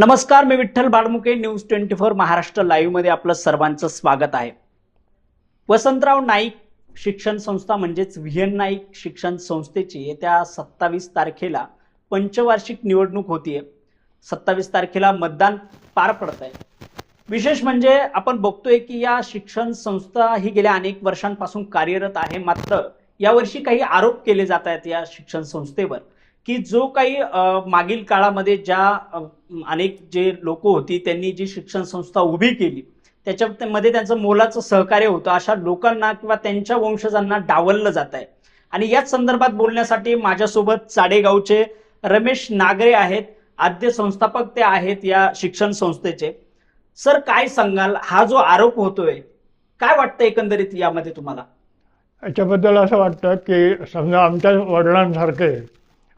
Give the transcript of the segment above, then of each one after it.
नमस्कार मी Vitthal Balmuke news twenty four Maharashtra लाईव्हमध्ये आपलं सर्वांचं स्वागत आहे. वसंतराव नाईक शिक्षण संस्था म्हणजेच व्ही एन नाईक शिक्षण संस्थेची येत्या सत्तावीस तारखेला पंचवार्षिक निवडणूक होतीये. सत्तावीस तारखेला मतदान पार पडत आहे विशेष म्हणजे आपण बघतोय की या शिक्षण संस्था ही गेल्या अनेक वर्षांपासून कार्यरत आहे. मात्र यावर्षी काही आरोप केले जात आहेत या शिक्षण संस्थेवर. की जो काही मागील काळामध्ये ज्या अनेक जे लोक होती त्यांनी जी शिक्षण संस्था उभी केली त्याच्यामध्ये त्यांचं मोलाचं सहकार्य होतं. अशा लोकांना किंवा त्यांच्या वंशजांना डावललं जात आहे आणि याच संदर्भात बोलण्यासाठी माझ्यासोबत चाडेगावचे रमेश नागरे आहेत. आद्य संस्थापक ते आहेत या शिक्षण संस्थेचे. सर काय सांगाल? हा जो आरोप होतोय काय वाटतं एकंदरीत यामध्ये तुम्हाला? याच्याबद्दल असं वाटतं की समजा आमच्या वडिलांसारखे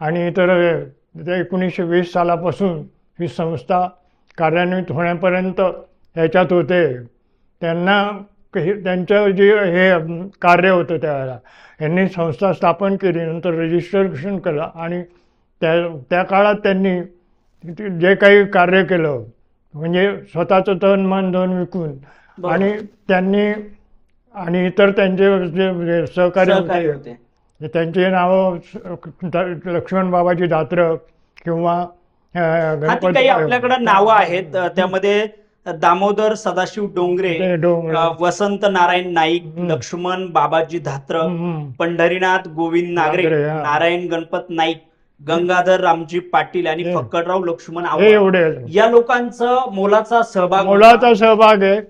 आणि इतर ते एकोणीसशे वीस सालापासून ही संस्था कार्यान्वित होण्यापर्यंत ह्याच्यात होते त्यांना काही त्यांचं जे हे कार्य होतं त्यावेळेला यांनी संस्था स्थापन केली नंतर रजिस्ट्रेशन केलं आणि त्या त्या काळात त्यांनी जे काही कार्य केलं म्हणजे स्वतःचं तन मन धन विकून. आणि त्यांनी आणि इतर त्यांचे जे जे सहकारी सहकारी होते त्यांची नावं लक्ष्मण बाबाजी दात्र किंवा काही आपल्याकडे नावं आहेत त्यामध्ये दामोदर सदाशिव डोंगरे वसंत नारायण नाईक. लक्ष्मण बाबाजी धात्र. पंढरीनाथ गोविंद नागरे. नारायण गणपत नाईक गंगाधर रामजी पाटील आणि. फक्कडराव लक्ष्मण एवढे या लोकांचं मोलाचा सहभाग. मुलाचा सहभाग आहे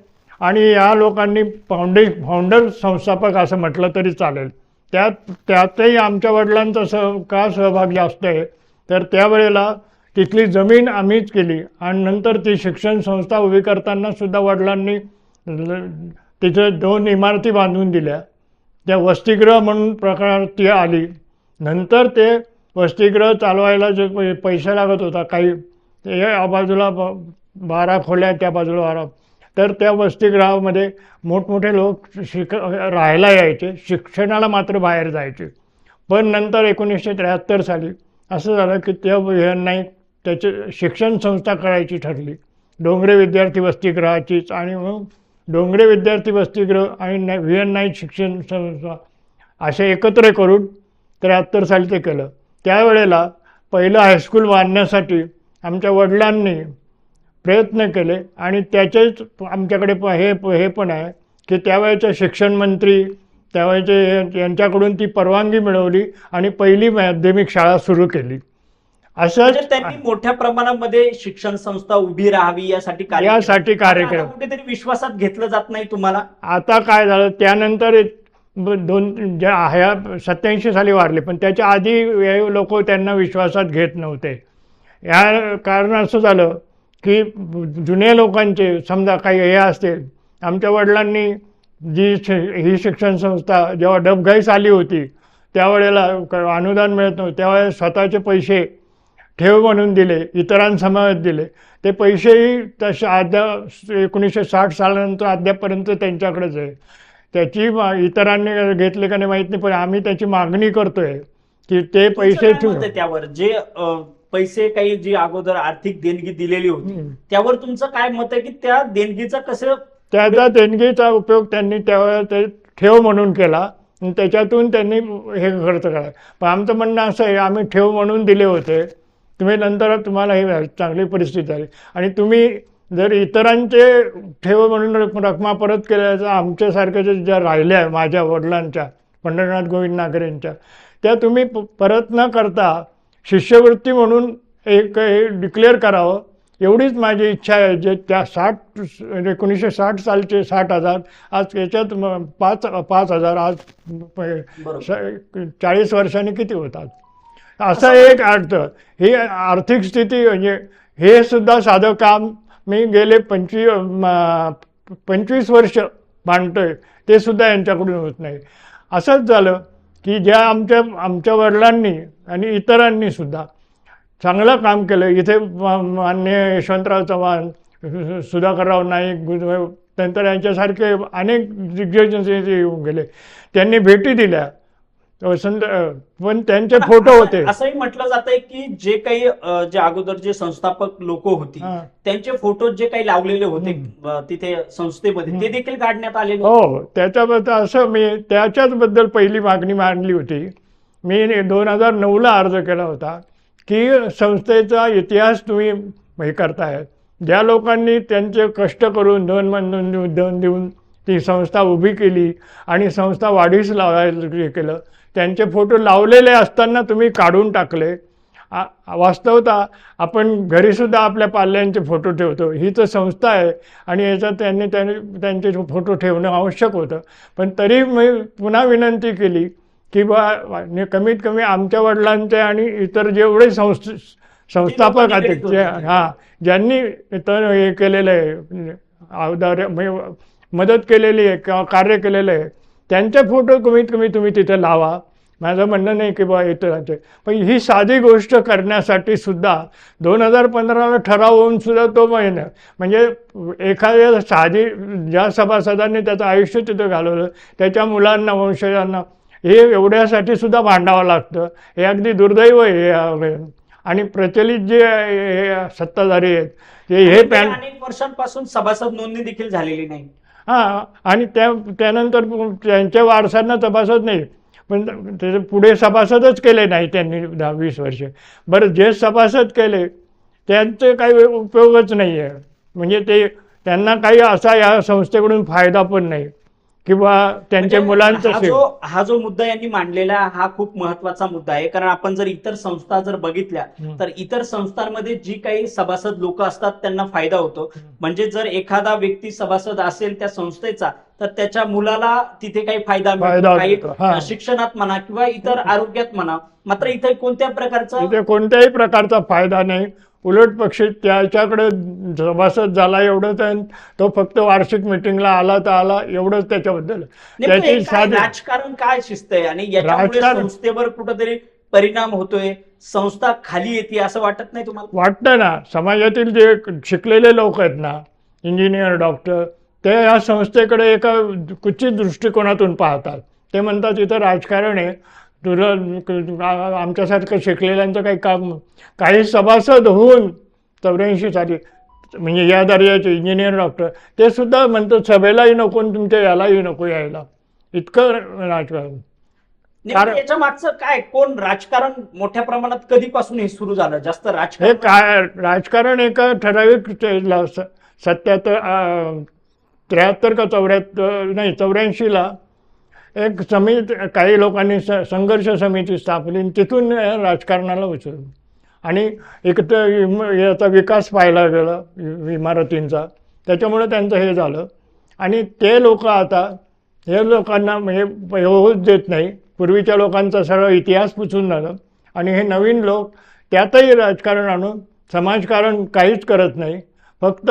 आणि या लोकांनी फाउंडे फाउंडर संस्थापक असं म्हटलं तरी चालेल त्यात त्यातही आमच्या वडिलांचा सह का सहभाग जास्त आहे तर त्यावेळेला तिथली जमीन आम्हीच केली. आणि नंतर ती शिक्षण संस्था उभी करताना सुद्धा वडिलांनी ल- दोन इमारती बांधून दिल्या. त्या वसतिगृह म्हणून प्रकार ती आली. नंतर ते वसतिगृह चालवायला जे पै- लागत होता. काही ते या बाजूला ब- बारा खोल्या त्या बाजूला बारा तर त्या वसतिगृहामध्ये मोठमोठे लोक शिक राहायला यायचे शिक्षणाला मात्र बाहेर जायचे. पण नंतर एकोणीसशे त्र्याहत्तर साली असं झालं की त्या यांनाही त्याचे शिक्षण संस्था करायची ठरली. डोंगरे विद्यार्थी वसतिगृहाचीच आणि मग डोंगरे विद्यार्थी वसतिगृह आणि न व्ही एन नाईट शिक्षण संस्था असे एकत्र करून त्र्याहत्तर साली ते केलं. त्यावेळेला पहिलं हायस्कूल बांधण्यासाठी आमच्या वडिलांनी प्रयत्न केले. आणि त्याचेच आमच्याकडे प हे हे पण आहे की त्यावेळेचे शिक्षण मंत्री त्यावेळेचे यांच्याकडून ती परवानगी मिळवली आणि पहिली माध्यमिक शाळा सुरू केली. म्हणजे असंच त्यांनी मोठ्या प्रमाणामध्ये शिक्षण संस्था उभी राहावी यासाठी. यासाठी कार्य आता केलं. कुठेतरी विश्वासात घेतलं जात नाही तुम्हाला? आता काय झालं? त्यानंतर दोन ज्या ह्या सत्याऐंशी साली वारले पण त्याच्या आधी लोक त्यांना विश्वासात घेत नव्हते. या कारण असं झालं की जुन्या लोकांचे समजा काही हे असतील आमच्या वडिलांनी जी शि- ही शिक्षण संस्था जेव्हा डबघाईस आली होती त्यावेळेला अनुदान मिळत नव्हतं. त्यावेळेला स्वतःचे पैसे ठेव म्हणून दिले इतरांसमवेत दिले. ते पैसेही तसे अद्या एकोणीसशे साठ सालानंतर अद्यापर्यंत त्यांच्याकडेच आहे. त्याची मा- इतरांनी घेतले का नाही माहीत नाही पण आम्ही त्याची मागणी करतोय की ते पैसे त्यावर जे पैसे काही जी अगोदर आर्थिक देणगी दिलेली होती. त्यावर तुमचं काय मत आहे की त्या देणगीचं कसं त्याचा देणगीचा उपयोग त्यांनी त्यावेळेला ते ठेव म्हणून केला त्याच्यातून त्यांनी हे खर्च केला पण आमचं म्हणणं असं आहे आम्ही ठेव म्हणून दिले होते तुम्ही नंतर तुम्हाला हे चांगली परिस्थिती झाली आणि तुम्ही जर इतरांचे ठेव म्हणून रक- रकमा परत केल्या तर आमच्यासारख्या ज्या- ज्या राहिल्या माझ्या वडिलांच्या पंढरनाथ गोविंद नागरेंच्या त्या तुम्ही परत न करता शिष्यवृत्ती म्हणून एक हे डिक्लेअर करावं. एवढीच माझी इच्छा आहे जे त्या साठ एकोणीसशे साठ सालचे साठ हजार आज याच्यात म- पाच पाच हजार आज चाळीस वर्षांनी किती होतात? असं एक अर्थ. ही आर्थिक स्थिती म्हणजे हे सुद्धा साधं काम मी गेले पंचवी पंचवीस वर्ष मांडतोय ते सुद्धा यांच्याकडून होत नाही. असंच झालं. की ज्या आमच्या आमच्या वडिलांनी आणि इतरांनी सुद्धा चांगलं काम केलं. इथे मान्य यशवंतराव चव्हाण सुधाकरराव नाईक नंतर यांच्यासारखे अनेक दिग्गज येऊन गेले. त्यांनी भेटी दिल्या. वसंत पण त्यांचे फोटो होते. असंही म्हटलं जातंय की जे काही जे अगोदर जे संस्थापक लोक होती हा. त्यांचे फोटो जे काही लावलेले होते तिथे संस्थेमध्ये ते देखील काढण्यात आलेले हो त्याच्याबद्दल असं मी त्याच्याच बद्दल पहिली मागणी मांडली होती. मी दोन हजार नऊला अर्ज केला होता की संस्थेचा इतिहास तुम्ही हे करताय. ज्या लोकांनी त्यांचे कष्ट करून धन बंधून धन देऊन ती संस्था उभी केली आणि संस्था वाढीस लावायला हे केलं त्यांचे फोटो लावलेले असताना तुम्ही काढून टाकले. आ- वास्तवता आपण घरीसुद्धा आपल्या पाल्यांचे फोटो ठेवतो. ही तर संस्था आहे आणि याच्यात त्यांनी त्यांनी त्यांचे फोटो ठेवणं आवश्यक होतं. पण तरी मी पुन्हा विनंती केली की बा कमीत कमी आमच्या वडिलांचे आणि इतर जेवढे संस्थ संस्थापक आहेत. हां ज्यांनी इतर हे केलेलं आहे अवधार्य म्हणजे मदत केलेली आहे किंवा कार्य केलेलं आहे त्यांचे फोटो कमीत कमी तुम्ही तिथे लावा. माझं म्हणणं नाही की बा इतरांचे पण ही साधी गोष्ट करण्यासाठी सुद्धा दोन हजार पंधराला ठराव होऊन सुद्धा तो महिना म्हणजे एखाद्या साधी ज्या सभासदांनी त्याचं आयुष्य तिथं घालवलं त्याच्या मुलांना वंशजांना हे एवढ्यासाठी सुद्धा भांडावं लागतं. हे अगदी दुर्दैव आहे हे. आणि प्रचलित जे सत्ताधारी आहेत ते हे पॅन अनेक वर्षांपासून सभासद नोंदणी देखील झालेली नाही. हां आणि त्या त्यानंतर त्यांच्या वारसांना तपासत नाही. पण त्याचे पुढे सभासदच केले नाही त्यांनी दहा वीस वर्ष. बरं जे सभासद केले त्यांचे काही उपयोगच नाही आहे म्हणजे ते त्यांना काही असा या संस्थेकडून फायदा पण नाही. किंवा त्यांच्या म्हणजे मुलांचं हा जो हा जो मुद्दा यांनी मांडलेला हा खूप महत्त्वाचा मुद्दा आहे. कारण आपण जर इतर संस्था जर बघितल्या. तर इतर संस्थांमध्ये जी काही सभासद लोक असतात त्यांना फायदा होतो. म्हणजे जर एखादा व्यक्ती सभासद असेल त्या संस्थेचा तर त्याच्या मुलाला तिथे काही फायदा मिळतो. काही. शिक्षणात म्हणा किंवा इतर आरोग्यात म्हणा. मात्र इथे कोणत्या प्रकारचं? कोणत्याही प्रकारचा फायदा नाही. उलट पक्षी त्याच्याकडे सभासद झाला एवढं तर तो फक्त वार्षिक मिटिंगला आला तर आला एवढंच त्याच्याबद्दल. त्याची साधी राजकारण काय शिस्त आहे? आणि याच्यामुळे संस्थेवर कुठंतरी परिणाम होतोय? संस्था खाली येते असं वाटत नाही तुम्हाला? वाटतं ना समाजातील जे शिकलेले लोक आहेत ना इंजिनियर डॉक्टर ते या संस्थेकडे एका कुचित दृष्टिकोनातून पाहतात. ते म्हणतात इथं राजकारण आहे. तुला आमच्यासारखं शिकलेल्यांचं काही काम काही सभासद होऊन चौऱ्याऐंशी साली म्हणजे या दर्जाचे इंजिनियर डॉक्टर ते सुद्धा म्हणतात सभेलाही नको तुमच्या यालाही नको यायला. इतकं राजकारण. याच्या मागचं काय कोण राजकारण मोठ्या प्रमाणात कधीपासून हे सुरू झालं? जास्त हे राजकारण काय राजकारण एका ठराविक सत्याहत्तर त्र्याहत्तर का चौऱ्याहत्तर नाही चौऱ्याऐंशीला एक समिती काही लोकांनी स संघर्ष समिती स्थापली तिथून राजकारणाला उचललं. आणि एक तर याचा विकास पाहायला गेला इमारतींचा. त्याच्यामुळे त्यांचं हे झालं. आणि ते लोक आता हे लोकांना म्हणजे होऊच देत नाही. पूर्वीच्या लोकांचा सगळा इतिहास पुसून झालं. आणि हे नवीन लोक त्यातही राजकारण आणून समाजकारण काहीच करत नाही. फक्त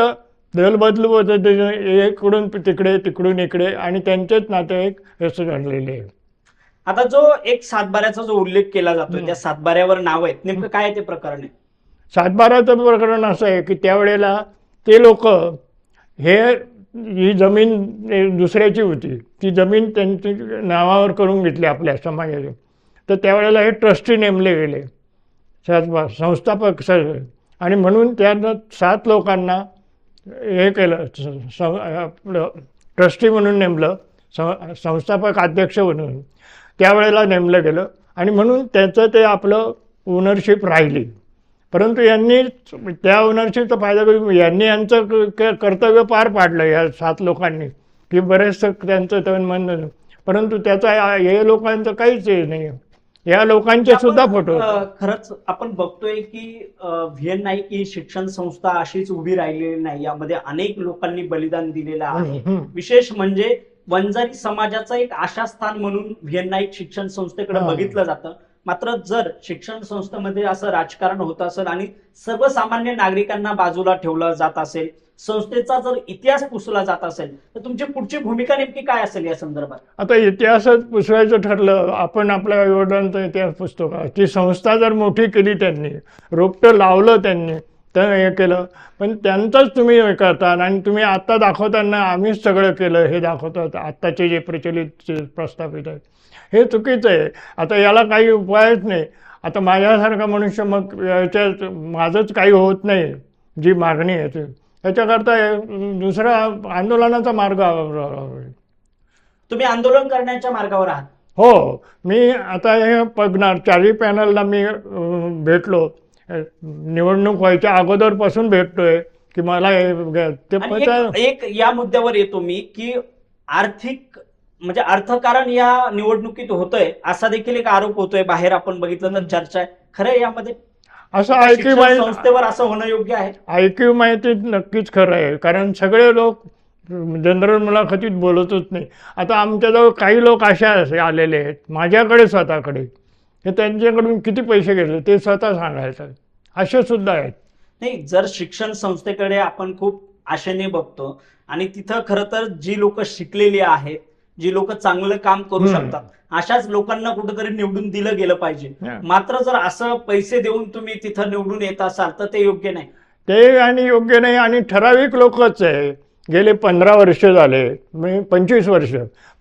दल बदलू पद्धतीने इकडून तिकडे तिकडून इकडे आणि त्यांचेच नातेवाईक हे आणलेले आहे. आता जो एक सातबाऱ्याचा जो उल्लेख केला जातोय हं. त्या सातबाऱ्यावर नाव आहेत. नेमकं काय ते प्रकरण आहे? सातबाराचं प्रकरण असं आहे की त्यावेळेला ते लोक हे ही जमीन दुसऱ्याची होती. ती जमीन त्यांची नावावर करून घेतली आपल्या समाजाची तर त्यावेळेला हे ट्रस्टी नेमले गेले. सातबा संस्थापक स आणि म्हणून त्यांना सात लोकांना हे केलं. स- आपलं ट्रस्टी म्हणून नेमलं सं संस्थापक अध्यक्ष म्हणून. त्यावेळेला नेमलं गेलं आणि म्हणून त्याचं ते आपलं ओनरशिप राहिली. परंतु यांनी त्या ओनरशिपचा फायदा करून यांनी यांचं कर्तव्य पार पाडलं या सात लोकांनी. की बरेचसं त्यांचं तन मन परंतु त्याचा हे लोकांचं काहीच हे नाही या लोकांचे सुद्धा फोटो खरंच आपण बघतोय की व्ही एन नाईक ही शिक्षण संस्था अशीच उभी राहिलेली नाही यामध्ये अनेक लोकांनी बलिदान दिलेलं आहे. विशेष म्हणजे वंजारी समाजाचं एक आशास्थान म्हणून व्ही एन नाईक शिक्षण संस्थेकडे. बघितलं जातं मात्र जर शिक्षण संस्थेमध्ये असं राजकारण होत असेल आणि सर्वसामान्य नागरिकांना बाजूला ठेवलं जात असेल संस्थेचा जर इतिहास पुसला जात असेल तर तुमची पुढची भूमिका नेमकी काय असेल या संदर्भात? आता इतिहासच पुसवायचं ठरलं आपण आपल्या वडिलांचा इतिहास पुसतो का? ती संस्था जर मोठी केली त्यांनी रोपटं लावलं त्यांनी तर हे केलं. पण त्यांचंच तुम्ही हे करतात आणि तुम्ही आत्ता दाखवताना आम्हीच सगळं केलं हे दाखवतात. आत्ताचे जे प्रचलित प्रस्थापित आहे हे चुकीचं आहे. आता याला काही उपायच नाही. आता माझ्यासारखा मनुष्य मग याच्यात माझंच काही होत नाही जी मागणी आहे ती. त्याच्याकरता दुसरा आंदोलनाचा मार्ग. तुम्ही आंदोलन करण्याच्या मार्गावर आहात. हो. मी आता हे बघणार. चारही पॅनलला मी भेटलो. निवडणूक व्हायच्या अगोदरपासून भेटतोय की मला हे ते आणि एक एक या मुद्द्यावर येतो मी की आर्थिक म्हणजे अर्थकारण या निवडणुकीत होतंय असा देखील एक आरोप होतोय. बाहेर आपण बघितलं तर चर्चा आहे. खरं आहे यामध्ये? असं शिक्षण ऐक्यू माहिती संस्थेवर असं होणं योग्य आहे? ऐक्यू माहिती नक्कीच खरं आहे. कारण सगळे लोक जनरल मुलाखतीत बोलतच नाही. आता आमच्याजवळ काही लोक अशा असे आलेले आहेत. माझ्याकडे स्वतःकडे. हे त्यांच्याकडून किती पैसे घेतले ते स्वतः सांगायचं. असे सुद्धा आहेत. नाही जर शिक्षण संस्थेकडे आपण खूप आशेने बघतो आणि तिथं खरं तर जी लोक शिकलेली आहेत जी लोक चांगलं काम करू. शकतात अशाच लोकांना कुठेतरी निवडून दिलं गेलं पाहिजे. मात्र जर असं पैसे देऊन तुम्ही तिथं निवडून येत असाल तर ते योग्य नाही. ते आणि योग्य नाही आणि ठराविक लोकच आहे. गेले पंधरा वर्ष झाले मी पंचवीस वर्ष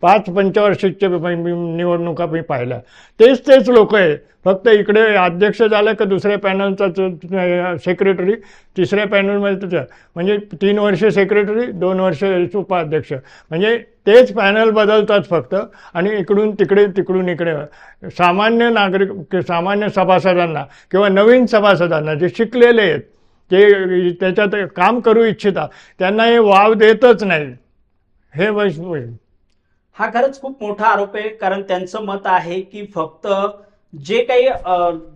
पाच पंचवर्षीच्या निवडणुका मी पाहिल्या. तेच तेच लोक आहे. फक्त इकडे अध्यक्ष झालं का दुसऱ्या पॅनलचा सेक्रेटरी तिसऱ्या पॅनलमध्ये त्याचं म्हणजे तीन वर्ष सेक्रेटरी दोन वर्ष उपाध्यक्ष. म्हणजे तेच पॅनल बदलतात फक्त आणि इकडून तिकडे तिकडून इकडे. सामान्य नागरिक सामान्य सभासदांना किंवा नवीन सभासदांना जे शिकलेले आहेत ते त्याच्यात काम करू इच्छिता त्यांना हे वाव देतच नाही. हे वैश हा खरंच खूप मोठा आरोप आहे कारण त्यांचं मत आहे की फक्त जे काही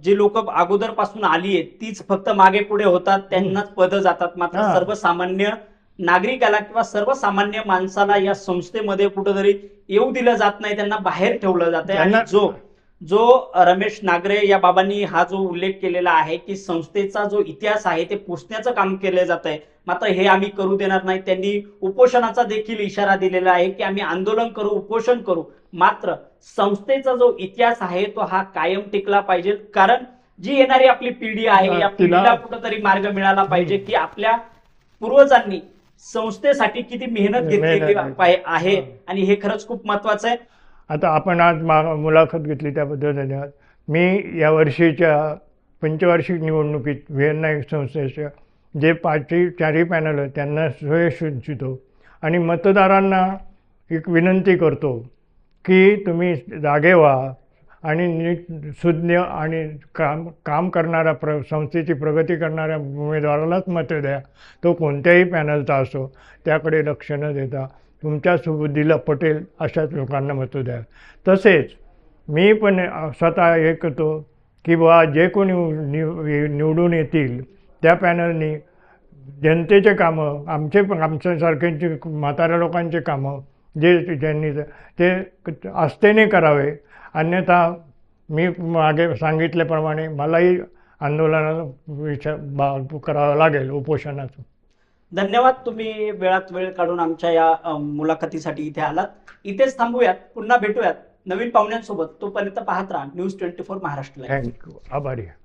जे लोक अगोदरपासून आली आहेत तीच फक्त मागे पुढे होतात त्यांनाच पद जातात. मात्र. सर्वसामान्य नागरिकाला किंवा सर्वसामान्य माणसाला या संस्थेमध्ये कुठेतरी येऊ दिलं जात नाही त्यांना बाहेर ठेवलं जात आहे आणि जो जो रमेश नागरे या बाबांनी हा जो उल्लेख केलेला आहे की संस्थेचा जो इतिहास आहे ते पुसण्याचं काम केलं जात आहे. मात्र हे आम्ही करू देणार नाही. त्यांनी उपोषणाचा देखील इशारा दिलेला आहे की आम्ही आंदोलन करू उपोषण करू. मात्र संस्थेचा जो इतिहास आहे तो हा कायम टिकला पाहिजे. कारण जी येणारी आपली पिढी आहे या पिढीला कुठंतरी मार्ग मिळाला पाहिजे की आपल्या पूर्वजांनी संस्थेसाठी किती मेहनत घेतलेली. पाहि- आहे आणि हे खरंच खूप महत्वाचं आहे. आता आपण आज मा मुलाखत घेतली त्याबद्दल धन्यवाद. मी या वर्षीच्या पंचवार्षिक निवडणुकीत व्हिएन्ना संस्थेच्या जे पाचही चारही पॅनल आहेत त्यांना सुयश इच्छितो आणि मतदारांना एक विनंती करतो की तुम्ही जागे व्हा आणि नीट सुज्ञ आणि काम काम करणाऱ्या प्र संस्थेची प्रगती करणाऱ्या उमेदवारालाच मतं द्या. तो कोणत्याही पॅनलचा असो त्याकडे लक्ष न देता तुमच्या सुबुद्धीला पटेल अशाच लोकांना मतं द्या. तसेच मी पण स्वतः हे करतो की बुवा जे कोणी निव निवडून येतील त्या पॅनलनी जनतेचे कामं आमचे पण आमच्यासारख्यांची म्हाताऱ्या लोकांचे कामं जे ज्यांनी ते आस्थेने करावे. अन्यथा मी मागे सांगितल्याप्रमाणे मलाही आंदोलनाचा विचार बा करावं लागेल उपोषणाचं. धन्यवाद तुम्ही वेळात वेळ काढून आमच्या या मुलाखतीसाठी इथे आलात. इथेच थांबूयात पुन्हा भेटूयात नवीन पाहुण्यांसोबत. तोपर्यंत पाहत राहा न्यूज ट्वेंटी फोर महाराष्ट्र आभारी आहे.